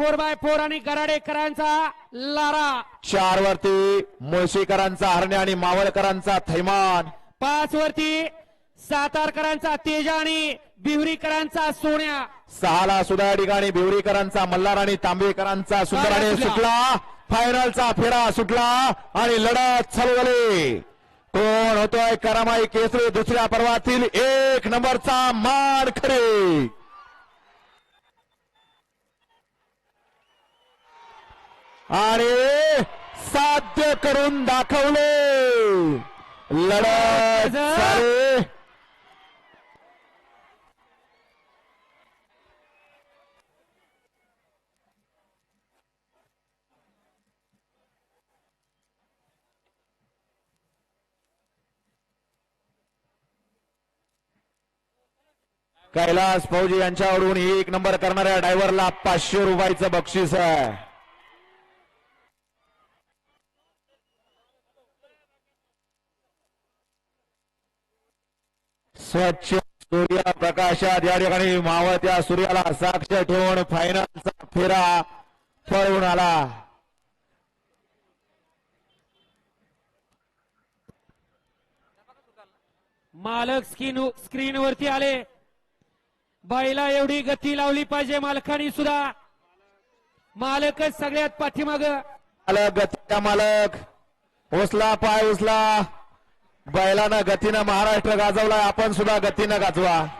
Four by four आणि गराडेकरांचा Lara. चार वरती मुळशीकरांचा हरणे आणि मावळकरांचा थैमान. पाच वरती सातारकरांचा तेजा आणि बिवरीकरांचा सोन्या. सहाला सुद्धा या ठिकाणी भिवरीकरांचा मल्हार आणि तांबेकरांचा सुंदराने सुटला. सुटला. फायनलचा फेरा सुटला आणि लढत चालू झाली. कोण होतोय करामाई केसरी दुसऱ्या पर्वातील एक नंबरचा मान खरे आणि साध्य करून दाखवले. लढत. कैलास फौजी यांच्याकडून एक नंबर करणाऱ्या ड्रायव्हरला पाचशे रुपयाचं बक्षीस आहे. स्वच्छ सूर्यप्रकाशात या ठिकाणी मावळत्या सूर्याला साक्ष ठेवून फायनलचा फेरा पळून आला. मालक स्क्रीन स्क्रीनवरती आले. बाईला एवढी गती लावली पाहिजे मालकानी सुद्धा. मालकच सगळ्यात पाठीमाग. मालक गतीचा मालक. उचला पाय उचला बैलानं गतीनं महाराष्ट्र गाजवलाय. आपण सुद्धा गतीनं गाजवा.